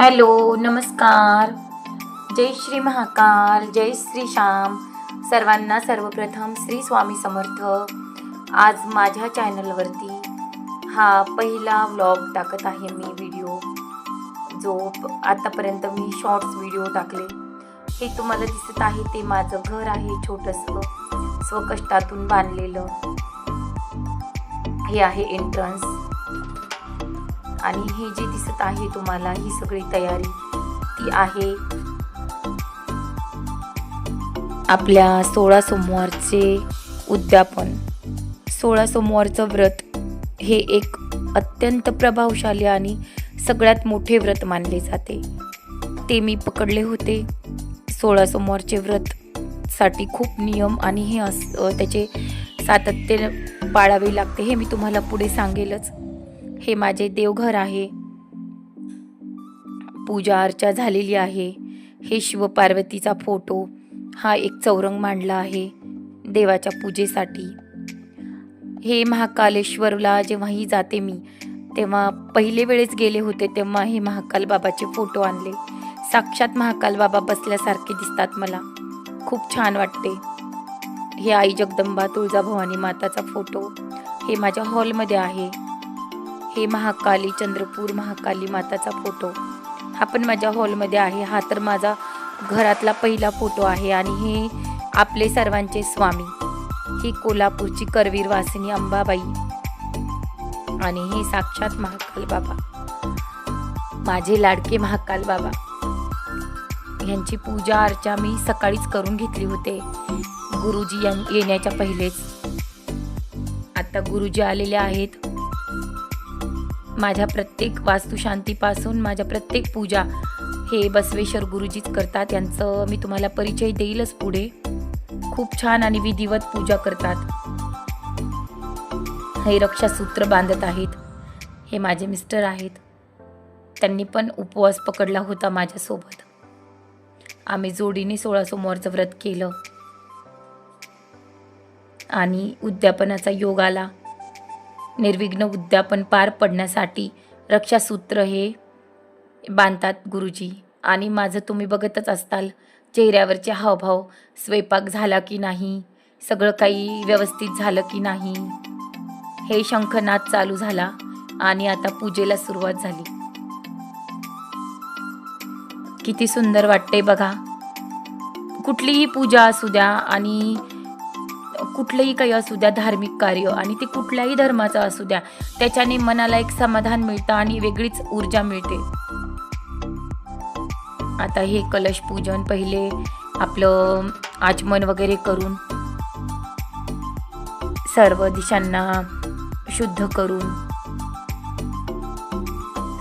Hello नमस्कार. जय श्री महाकाल जय श्री श्याम. सर्वांना सर्वप्रथम श्री स्वामी समर्थ. आज माझ्या चॅनलवरती हा पहिला व्लॉग टाकत आहे मी व्हिडिओ. जो आतापर्यंत मी शॉर्ट्स व्हिडिओ टाकले. हे तुम्हाला दिसत आहे ते माझं घर आहे छोटंसं स्वकष्टातून बांधलेलं. हे आहे एंट्रन्स आणि हे जे दिसत आहे तुम्हाला ही सगळी तयारी ती आहे आपल्या सोळा सोमवारचे उद्यापन. सोळा सोमवारचं व्रत हे एक अत्यंत प्रभावशाली आणि सगळ्यात मोठे व्रत मानले जाते. ते मी पकडले होते. सोळा सोमवारचे व्रत साठी खूप नियम आणि हे अस त्याचे सातत्य पाळावे लागते हे मी तुम्हाला पुढे सांगेलच. हे माझे देवघर आहे. पूजा अर्चा झालेली आहे. हे शिवपार्वतीचा फोटो हा एक चौरंग मांडला आहे देवाच्या पूजेसाठी. हे महाकालेश्वरला जेव्हाही जाते मी तेव्हा पहिले वेळेस गेले होते तेव्हा हे महाकाल बाबाचे फोटो आणले. साक्षात महाकाल बाबा बसल्यासारखे दिसतात मला. खूप छान वाटते. हे आई जगदंबा तुळजाभवानी माताचा फोटो हे माझ्या हॉलमध्ये आहे. हे महाकाली चंद्रपूर महाकाली माताचा फोटो. हा पण माझ्या हॉलमध्ये आहे. हा तर माझा घरातला पहिला फोटो आहे आणि हे आपले सर्वांचे स्वामी. ही कोल्हापूरची करवीर वासिनी अंबाबाई. आणि हे साक्षात महाकाल बाबा. माझे लाडके महाकाल बाबा. यांची पूजा अर्चा मी सकाळीच करून घेतली होते. गुरुजी यां- येण्याच्या पहिलेच. आता गुरुजी आलेले आहेत. माझ्या प्रत्येक वास्तुशांतीपासून माझ्या प्रत्येक पूजा हे बसवेश्वर गुरुजीच करतात. यांचं मी तुम्हाला परिचय देईलच पुढे. खूप छान आणि विधिवत पूजा करतात. हे रक्षासूत्र बांधत आहेत. हे माझे मिस्टर आहेत. त्यांनी पण उपवास पकडला होता माझ्यासोबत. आम्ही जोडीने सोळा सोमवारचं व्रत केलं. आणि उद्यापनाचा योग आला. निर्विघ्न उद्यापन पार पडण्यासाठी रक्षासूत्र हे बांधतात गुरुजी. आणि माझं तुम्ही बघतच असताल चेहऱ्यावरचे हावभाव स्वयंपाक झाला की नाही सगळं काही व्यवस्थित झालं की नाही. हे शंखनाद चालू झाला आणि आता पूजेला सुरुवात झाली. किती सुंदर वाटते बघा. कुठलीही पूजा असू द्या आणि कुठलंही काही असू द्या धार्मिक कार्य आणि ते कुठल्याही धर्माचं असू द्या त्याच्याने मनाला एक समाधान मिळतं आणि वेगळीच ऊर्जा मिळते. आता हे कलश पूजन पहिले आपलं आचमन वगैरे करून सर्व दिशांना शुद्ध करून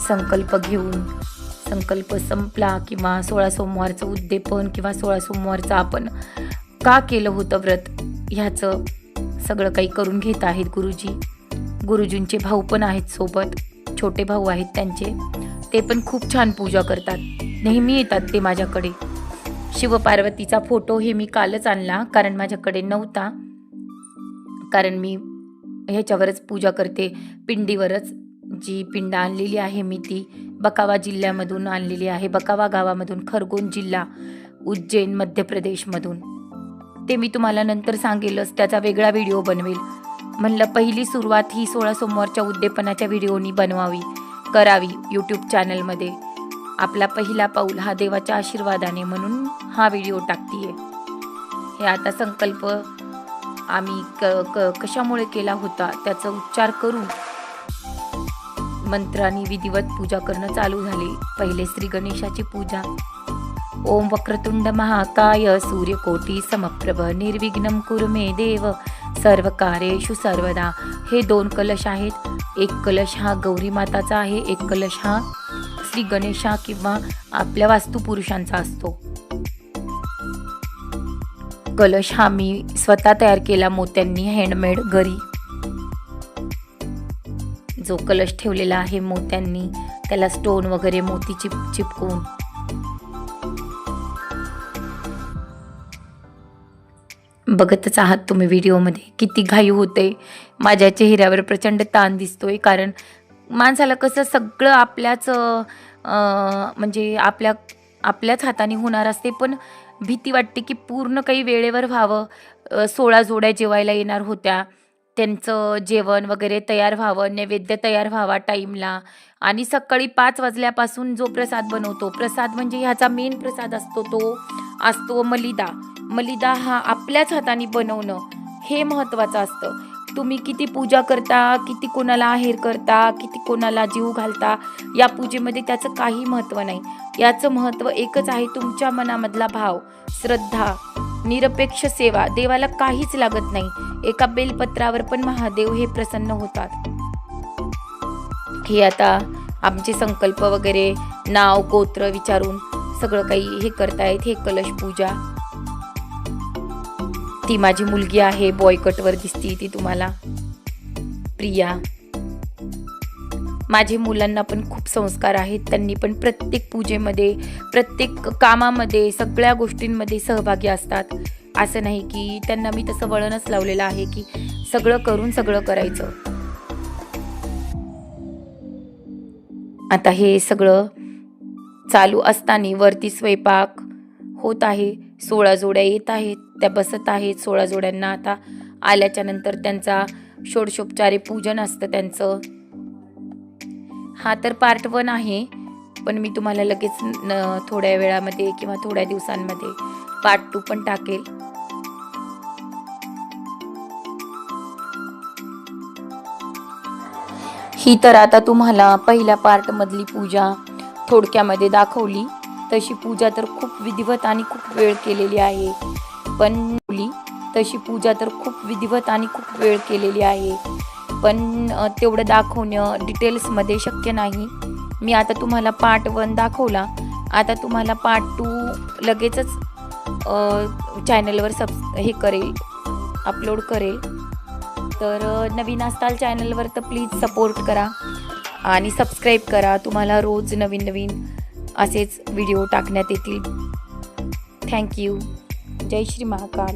संकल्प घेऊन संकल्प संपला किंवा सोळा सोमवारचं उद्दीपन किंवा सोळा सोमवारचं आपण का केलं होतं व्रत? ह्याचं सगळं काही करून घेत आहेत गुरुजी. गुरुजींचे भाऊ पण आहेत सोबत. छोटे भाऊ आहेत त्यांचे. ते पण खूप छान पूजा करतात. नेहमी येतात ते माझ्याकडे. शिवपार्वतीचा फोटो हे मी कालच आणला कारण माझ्याकडे नव्हता. कारण मी ह्याच्यावरच पूजा करते. पिंडीवरच जी पिंड आणलेली आहे मी ती बकावा जिल्ह्यामधून आणलेली आहे. बकावा गावामधून खरगोन जिल्हा उज्जैन मध्य प्रदेशमधून. ते मी तुम्हाला नंतर सांगेलच त्याचा वेगळा व्हिडिओ बनवेल. म्हणलं पहिली सुरुवात ही सोळा सोमवारच्या उद्दीपनाच्या व्हिडिओनी बनवावी करावी यूट्यूब चॅनलमध्ये आपला पहिला पाऊल हा देवाच्या आशीर्वादाने म्हणून हा व्हिडिओ टाकतीये. हे आता संकल्प आम्ही क क कशामुळे केला होता त्याचा उच्चार करून मंत्रांनी विधिवत पूजा करणं चालू झाली. पहिले श्री गणेशाची पूजा ओम वक्रतुंड महाकाय सूर्यकोटी समप्रभ निर्विघ्न कुरु मे देव। सर्व कार्येषु सर्वदा। हे दोन कलश आहेत। एक कलश हा गौरी माताचा आहे एक कलश हा श्री गणेशा किंवा आपल्या वास्तुपुरुषांचा असतो. कलश हा मी स्वतः तयार केला मोत्यांनी हँडमेड घरी. जो कलश ठेवलेला आहे मोत्यांनी त्याला स्टोन वगैरे मोती चिप चिपकून बघतच आहात तुम्ही व्हिडिओमध्ये. किती घाई होते. माझ्या चेहऱ्यावर प्रचंड ताण दिसतोय. कारण माणसाला कसं सगळं आपल्याच म्हणजे आपल्या आपल्याच हाताने होणार असते. पण भीती वाटते की पूर्ण काही वेळेवर व्हावं. सोळा जोड्या जेवायला येणार होत्या. त्यांचं जेवण वगैरे तयार व्हावं नैवेद्य तयार व्हावा टाईमला. आणि सकाळी पाच वाजल्यापासून जो प्रसाद बनवतो प्रसाद म्हणजे ह्याचा मेन प्रसाद असतो तो असतो मलिदा. मलिदा हा आपल्याच हाताने बनवणं हे महत्त्वाचं असतं. तुम्ही किती पूजा करता किती कोणाला आहेर करता किती कोणाला जीव घालता या पूजेमध्ये त्याचं काही महत्त्व नाही. याचं महत्त्व एकच आहे तुमच्या मनामधला भाव श्रद्धा निरपेक्ष सेवा. देवाला काहीच लागत नाही. एका बेलपत्रावर पण महादेव हे प्रसन्न होतात. हे आता आमचे संकल्प वगैरे नाव गोत्र विचारून सगळं काही हे करतायत हे कलश पूजा. ती माझी मुलगी आहे बॉयकटवर दिसती ती तुम्हाला. प्रिया. माझे मुलांना पण खूप संस्कार आहेत त्यांनी पण प्रत्येक पूजेमध्ये प्रत्येक कामामध्ये सगळ्या गोष्टींमध्ये सहभागी असतात. असं नाही की त्यांना मी तसं वळणच लावलेलं आहे की सगळं करून सगळं करायचं. आता हे सगळं चालू असताना वरती स्वयंपाक होत आहे सोळा जोड्या येत आहेत त्या बसत आहेत सोळा जोड्यांना आता आल्याच्यानंतर त्यांचा षोडशोपचारे पूजन असतं त्यांचं. हा तर पार्ट वन आहे पण मी तुम्हाला लगेच न थोड्या वेळामध्ये किंवा थोड्या दिवसांमध्ये पार्ट टू पण टाकेल. ही तर आता तुम्हाला पहिल्या पार्टमधली पूजा थोडक्यामध्ये दाखवली. तशी पूजा तर खूप विधिवत आणि खूप वेळ केलेली आहे. पण मुली तशी पूजा तर खूप विधिवत आणि खूप वेळ केलेली आहे. पण तेवढं दाखवणं डिटेल्समध्ये शक्य नाही. मी आता तुम्हाला पार्ट वन दाखवला. आता तुम्हाला पार्ट टू लगेचच चॅनलवर सब हे करेल अपलोड करेल. तर नवीन असताल चॅनलवर तर प्लीज सपोर्ट करा आणि सबस्क्राईब करा. तुम्हाला रोज नवीन नवीन असेच व्हिडिओ टाकण्यात येतील. थँक्यू जय श्री महाकाल.